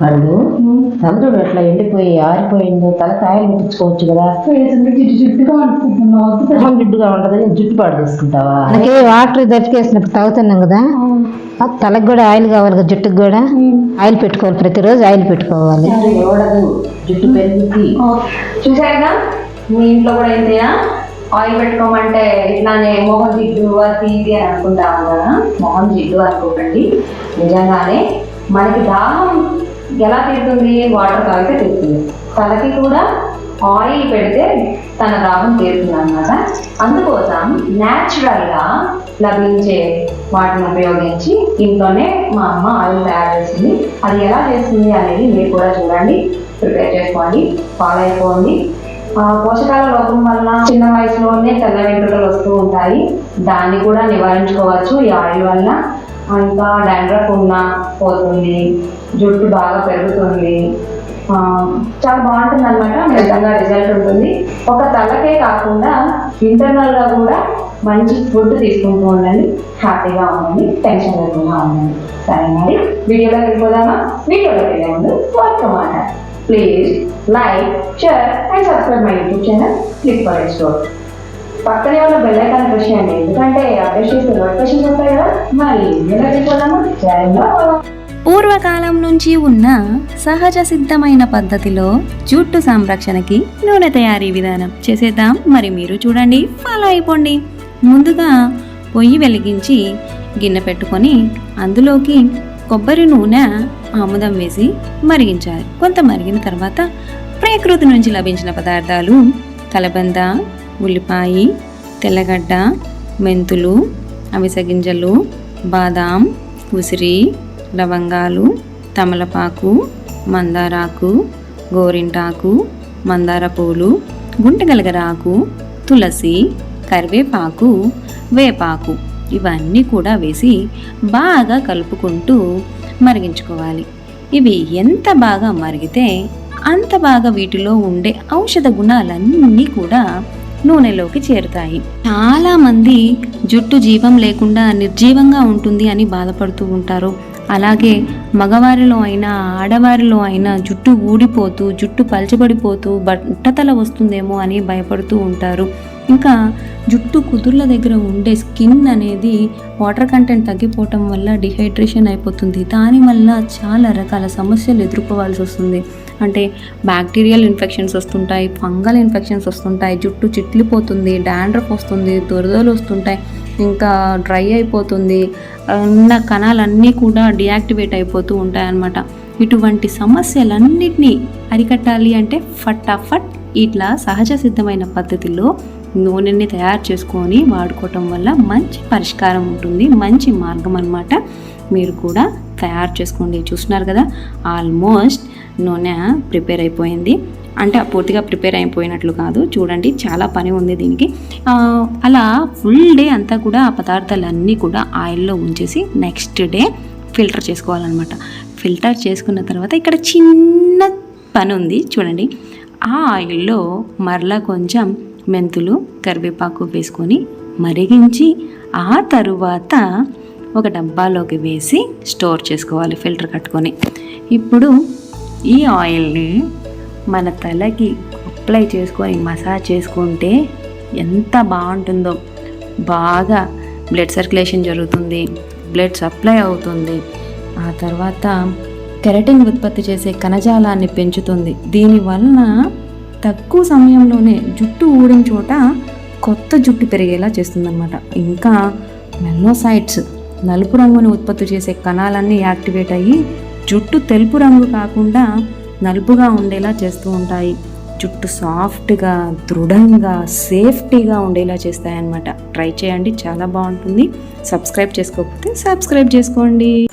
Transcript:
వాళ్ళు చంద్రుడు ఎట్లా ఎండిపోయి ఆరిపోయిందో తల కాయలు పెట్టించుకోవచ్చు కదా. మొహం జిడ్డుగా ఉండదని జుట్టు పాడు చేసుకుంటావా? మనకి వాటర్ దరికేసినప్పుడు తాగుతున్నాం కదా. ఆ తలకు కూడా ఆయిల్ కావాలి కదా జుట్టుకు కూడా. ఆయిల్ పెట్టుకోవాలి ప్రతిరోజు ఆయిల్ పెట్టుకోవాలి. జుట్టు ఎవడదు జుట్టు పెరుగుద్ది. చూసారుగా? మీ ఇంట్లో కూడా ఏంటైనా ఆయిల్ పెట్టుకోమంటే ఇట్లానే మొహం జిడ్డు అది ఇది అని అనుకుంటాము కదా మొహం జిడ్డు అనుకోకండి. నిజంగానే మనకి దాహం ఎలా తీరుతుంది? వాటర్ తాగితే తీరుతుంది. తలకి కూడా ఆయిల్ పెడితే తన రాగం తీరుతుంది అనమాట అందుకోసం న్యాచురల్గా లభించే వాటిని ఉపయోగించి ఇంట్లోనే మా అమ్మ ఆయిల్ తయారు చేసింది. అది ఎలా చేస్తుంది అనేది మీరు కూడా చూడండి. ప్రిపేర్ చేసుకోండి. ఫాలో అయిపోండి. పోషకాల లోపం వల్ల చిన్న వయసులోనే తెల్ల వెంట్రుకలు వస్తూ ఉంటాయి. దాన్ని కూడా నివారించుకోవచ్చు ఈ ఆయిల్ వల్ల ఇంకా డాండ్రఫ్ ఉన్నా పోతుంది. జుట్టు బాగా పెరుగుతుంది. చాలా బాగుంటుంది అనమాట నిజంగా రిజల్ట్ ఉంటుంది. ఒక తలకే కాకుండా ఇంటర్నల్గా కూడా మంచి ఫుడ్ తీసుకుంటూ ఉండండి. హ్యాపీగా ఉండండి. టెన్షన్ లేకుండా ఉండండి. సరే మరి వీడియోలోకి వెళ్ళిపోదామా? వీడియోలోకి వెళ్ళే ముందు ఒక్క మాట. Please like share and subscribe my YouTube channel click for store పక్కనే ఉన్న బెల్లైకాన్ ప్రెస్ చేయండి. ఎందుకంటే అప్డేట్ చేస్తే నోటిఫికేషన్స్ వస్తాయి కదా. మరి పూర్వకాలం నుంచి ఉన్న సహజ సిద్ధమైన పద్ధతిలో జుట్టు సంరక్షణకి నూనె తయారీ విధానం చేసేద్దాం. మరి మీరు చూడండి ఫాలో అయిపోండి. ముందుగా పొయ్యి వెలిగించి గిన్నె పెట్టుకొని అందులోకి కొబ్బరి నూనె ఆముదం వేసి మరిగించాలి. కొంత మరిగిన తర్వాత ప్రకృతి నుంచి లభించిన పదార్థాలు కలబంద ఉల్లిపాయి తెల్లగడ్డ మెంతులు అవిసె గింజలు బాదాం ఉసిరి లవంగాలు తమలపాకు మందారాకు గోరింటాకు మందార పూలు గుంటగలగరాకు తులసి కరివేపాకు వేపాకు ఇవన్నీ కూడా వేసి బాగా కలుపుకుంటూ మరిగించుకోవాలి. ఇవి ఎంత బాగా మరిగితే అంత బాగా వీటిలో ఉండే ఔషధ గుణాలన్నీ కూడా నూనెలోకి చేరుతాయి. చాలా మంది జుట్టు జీవం లేకుండా నిర్జీవంగా ఉంటుంది అని బాధపడుతూ ఉంటారు. అలాగే మగవారిలో అయినా ఆడవారిలో అయినా జుట్టు ఊడిపోతూ జుట్టు పలచబడిపోతూ బట్టతల వస్తుందేమో అని భయపడుతూ ఉంటారు. ఇంకా జుట్టు కుదుర్ల దగ్గర ఉండే స్కిన్ అనేది వాటర్ కంటెంట్ తగ్గిపోవటం వల్ల డిహైడ్రేషన్ అయిపోతుంది. దానివల్ల చాలా రకాల సమస్యలు ఎదుర్కోవాల్సి వస్తుంది. అంటే బ్యాక్టీరియల్ ఇన్ఫెక్షన్స్ వస్తుంటాయి ఫంగల్ ఇన్ఫెక్షన్స్ వస్తుంటాయి జుట్టు చిట్లిపోతుంది డాండ్రఫ్ వస్తుంది దురదలు వస్తుంటాయి ఇంకా డ్రై అయిపోతుంది ఉన్న కణాలన్నీ కూడా డియాక్టివేట్ అయిపోతూ ఉంటాయి అన్నమాట ఇటువంటి సమస్యలన్నిటినీ అరికట్టాలి అంటే ఫటాఫట్ ఇట్లా సహజ సిద్ధమైన పద్ధతిలో నూనెని తయారు చేసుకొని వాడుకోవటం వల్ల మంచి పరిష్కారం ఉంటుంది మంచి మార్గం అన్నమాట. మీరు కూడా తయారు చేసుకోండి. చూస్తున్నారు కదా? ఆల్మోస్ట్ నూనె ప్రిపేర్ అయిపోయింది. అంటే పూర్తిగా ప్రిపేర్ అయిపోయినట్లు కాదు. చూడండి చాలా పని ఉంది దీనికి. అలా ఫుల్ డే అంతా కూడా ఆ పదార్థాలన్నీ కూడా ఆయిల్లో ఉంచేసి నెక్స్ట్ డే ఫిల్టర్ చేసుకోవాలన్నమాట. ఫిల్టర్ చేసుకున్న తర్వాత ఇక్కడ చిన్న పని ఉంది. చూడండి ఆ ఆయిల్లో మరలా కొంచెం మెంతులు కరివేపాకు వేసుకొని మరిగించి ఆ తరువాత ఒక డబ్బాలోకి వేసి స్టోర్ చేసుకోవాలి ఫిల్టర్ కట్టుకొని. ఇప్పుడు ఈ ఆయిల్ని మన తలకి అప్లై చేసుకొని మసాజ్ చేసుకుంటే ఎంత బాగుంటుందో. బాగా బ్లడ్ సర్క్యులేషన్ జరుగుతుంది బ్లడ్ సప్లై అవుతుంది. ఆ తర్వాత కెరటిన్ ఉత్పత్తి చేసే కణజాలాన్ని పెంచుతుంది. దీనివలన తక్కువ సమయంలోనే జుట్టు ఊడిన చోట కొత్త జుట్టు పెరిగేలా చేస్తుందన్నమాట. ఇంకా మెల్నోసైట్స్ నలుపు రంగుని ఉత్పత్తి చేసే కణాలన్నీ యాక్టివేట్ అయ్యి జుట్టు తెలుపు రంగు కాకుండా నలుపుగా ఉండేలా చేస్తూ ఉంటాయి. జుట్టు సాఫ్ట్గా దృఢంగా సేఫ్టీగా ఉండేలా చేస్తాయన్నమాట. ట్రై చేయండి చాలా బాగుంటుంది. సబ్స్క్రైబ్ చేసుకోకపోతే సబ్స్క్రైబ్ చేసుకోండి.